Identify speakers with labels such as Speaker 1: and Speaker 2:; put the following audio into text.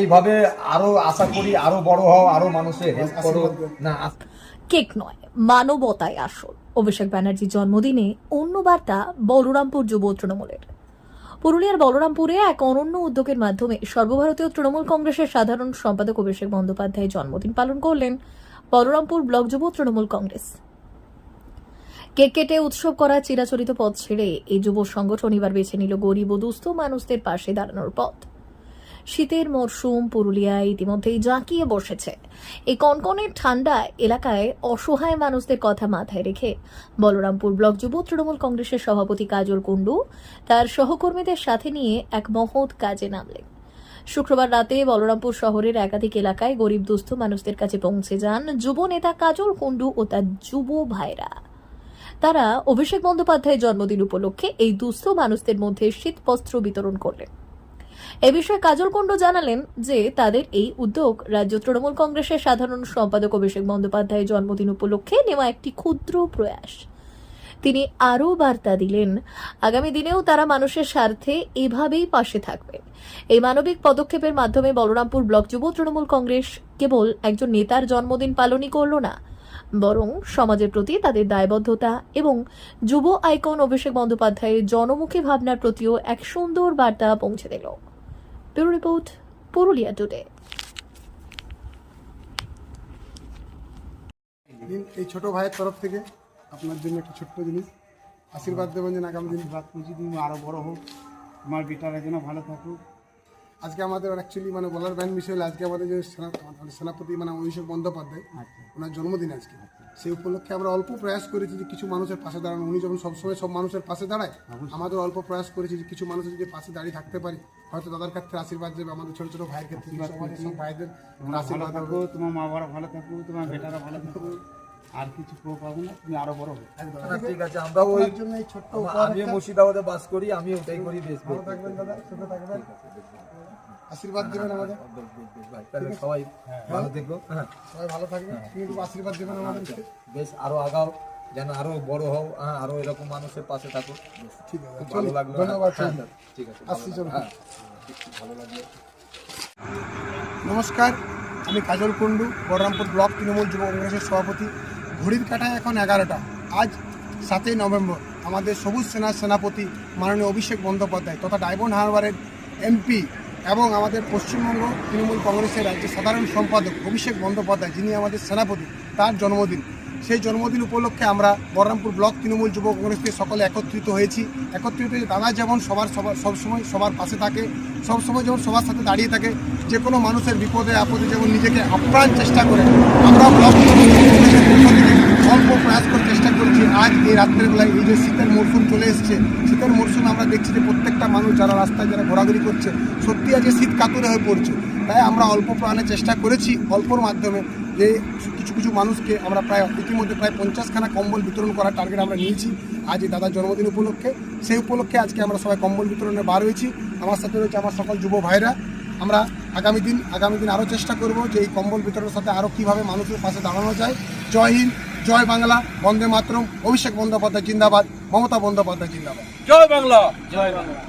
Speaker 1: এইভাবে আরও আশা করি আরও বড় হও আরও মানুষের হেল্প করো। না
Speaker 2: কেক নয় মানবতায় আসল। অভিষেক ব্যানার্জির জন্মদিনে অন্য বার্তা বলরামপুর যুব তৃণমূলের। পুরুলিয়ার বলরামপুরে এক অনন্য উদ্যোগের মাধ্যমে সর্বভারতীয় তৃণমূল কংগ্রেসের সাধারণ সম্পাদক অভিষেক বন্দ্যোপাধ্যায় জন্মদিন পালন করলেন বলরামপুর ব্লক যুব তৃণমূল কংগ্রেস। কেক কেটে উৎসব করা চিরাচরিত পথ ছেড়ে এই যুব সংগঠন এবার বেছে নিল গরিব ও দুস্থ মানুষদের পাশে দাঁড়ানোর পথ। শীতের মরশুম, পুরুলিয়ায় ইতিমধ্যেই জাঁকিয়ে বসেছে। এই কনকনের ঠান্ডা এলাকায় অসহায় মানুষদের কথা মাথায় রেখে বলরামপুর ব্লক যুব তৃণমূল কংগ্রেসের সভাপতি কাজল কুণ্ডু তার সহকর্মীদের সাথে নিয়ে এক মহৎ কাজে নামলেন। শুক্রবার রাতে বলরামপুর শহরের একাধিক এলাকায় গরিব দুস্থ মানুষদের কাছে পৌঁছে যান যুব নেতা কাজল কুণ্ডু ও তার যুব ভাইরা। তারা অভিষেক বন্দ্যোপাধ্যায়ের জন্মদিন উপলক্ষে এই দুস্থ মানুষদের মধ্যে শীতবস্ত্র বিতরণ করলেন। এ বিষয়ে কাজল কুণ্ডু জানালেন যে তাদের এই উদ্যোগ রাজ্য তৃণমূল কংগ্রেসের সাধারণ সম্পাদক অভিষেক বন্দ্যোপাধ্যায়ের জন্মদিন উপলক্ষে নেওয়া একটি ক্ষুদ্র প্রয়াস। তিনি আরও বার্তা দিলেন, আগামী দিনেও তারা মানুষের স্বার্থে এভাবেই পাশে থাকবেন এই মানবিক পদক্ষেপের মাধ্যমে বলরামপুর ব্লক যুব তৃণমূল কংগ্রেস কেবল একজন নেতার জন্মদিন পালনই করল না বরং সমাজের প্রতি তাদের দায়বদ্ধতা এবং যুব আইকন অভিষেক বন্দ্যোপাধ্যায়ের জনমুখী ভাবনার প্রতিও এক সুন্দর বার্তা পৌঁছে দিল। Report, Purulia today.
Speaker 3: এই ছোট ভাইয়ের তরফ থেকে আপনার জন্য একটা ছোট্ট জিনিস। আশীর্বাদ দেবেন যেন আগামী দিন
Speaker 4: আশীর্বাদ করছি তুমি আরও বড় হোক। তোমার বেটারা যেন ভালো থাকুক।
Speaker 3: আজকে আমাদের অ্যাকচুয়ালি মানে বলার ব্যান্ড বিষয় হলো আজকে আমাদের যে সেনা- সেনাপতি মানে অভিষেক বন্দ্যোপাধ্যায়
Speaker 4: আচ্ছা।
Speaker 3: ওনার জন্মদিন আজকে। সেই উপলক্ষে আমরা অল্প প্রয়াস করেছি যে কিছু মানুষের পাশে দাঁড়ানো। উনি যখন সবসময় সব মানুষের পাশে দাঁড়ায় আমাদের অল্প প্রয়াস করেছি যে কিছু মানুষের যদি পাশে দাঁড়িয়ে থাকতে পারি হয়তো দাদার ক্ষেত্রে আশীর্বাদ দেবে আমাদের ছোট ছোট ভাইয়ের ক্ষেত্রে ভাইদের
Speaker 4: ভালো
Speaker 3: আশীর্বাদ
Speaker 4: থাকো তোমার মা বাবা ভালো থাকো তোমার বেটারা ভালো থাকো। আর কিছু প্রো পাবো না তুমি আরও বড়
Speaker 1: না, ঠিক আছে আমরাও ওই
Speaker 3: জন্য ছোট্ট
Speaker 1: আমা- মুর্শিদাবাদে বাস করি আমি ওটাই করি বেশ বেশ
Speaker 3: ভালো থাকবেন দাদা সুস্থ থাকবেন। আশীর্বাদ দেবেন আমাদের।
Speaker 1: বেশ, বেশ, ভাই। তাহলে সবাই ভালো দেখো হ্যাঁ।
Speaker 3: সবাই ভালো তুমি একটু আশীর্বাদ দেবেন আমাদেরকে।
Speaker 1: বেশ আরও আগাও যেন আরও বড় হও হ্যাঁ আরও এরকম মানুষের পাশে থাকো।
Speaker 3: ঠিক আছে।
Speaker 1: ভালো লাগল
Speaker 3: ধন্যবাদ
Speaker 1: হ্যাঁ, ঠিক আছে
Speaker 3: আসছি চলো।
Speaker 1: হ্যাঁ ভালো লাগল।
Speaker 3: নমস্কার আমি কাজল কুণ্ডু বলরামপুর ব্লক তৃণমূল যুব কংগ্রেসের সভাপতি। ঘড়ির কাটায় এখন এগারোটা। আজ সাতই নভেম্বর আমাদের সবুজ সেনার সেনাপতি মাননীয় অভিষেক বন্দ্যোপাধ্যায় তথা ডায়মন্ড হারবারের এমপি এবং আমাদের পশ্চিমবঙ্গ তৃণমূল কংগ্রেসের রাজ্যের সাধারণ সম্পাদক অভিষেক বন্দ্যোপাধ্যায়, যিনি আমাদের সেনাপতি, তার জন্মদিন। সেই জন্মদিন উপলক্ষে আমরা বহরমপুর ব্লক তৃণমূল যুব কংগ্রেস থেকে সকলে একত্রিত হয়েছি। একত্রিত হয়ে দাদা যেমন সবার সবার সবসময় সবার পাশে থাকে, সবসময় যেমন সবার সাথে দাঁড়িয়ে থাকে, যে কোনো মানুষের বিপদে, আপদে যেমন নিজেকে আপ্রাণ চেষ্টা করে, আমরা ব্লক তৃণমূল কংগ্রেসের থেকে অল্প প্রয়াস করে আজ এই রাত্রের বেলায় এই যে শীতের মরশুম চলে এসছে, শীতের মরশুমে আমরা দেখছি যে প্রত্যেকটা মানুষ যারা রাস্তায় যারা ঘোরাঘুরি করছে, সত্যি আজকে শীত কাতুরে হয়ে পড়ছে। তাই আমরা অল্প প্রাণে চেষ্টা করেছি অল্পর মাধ্যমে যে কিছু কিছু মানুষকে আমরা প্রায় ইতিমধ্যে প্রায় পঞ্চাশখানা কম্বল বিতরণ করার টার্গেট আমরা নিয়েছি। আজ এই দাদার জন্মদিন উপলক্ষে। সেই উপলক্ষে আজকে আমরা সবাই কম্বল বিতরণে বার হয়েছি। আমার সাথে রয়েছে আমার সকল যুব ভাইরা। আমরা আগামী দিন আগামী দিন আরও চেষ্টা করব যে এই কম্বল বিতরণের সাথে আরও কীভাবে মানুষের পাশে দাঁড়ানো যায়। জয় হিন্দ। জয় বাংলা বন্দে মাতরম অভিষেক বন্দ্যোপাধ্যায় জিন্দাবাদ মমতা বন্দ্যোপাধ্যায় জিন্দাবাদ।
Speaker 5: জয় বাংলা জয় বাংলা।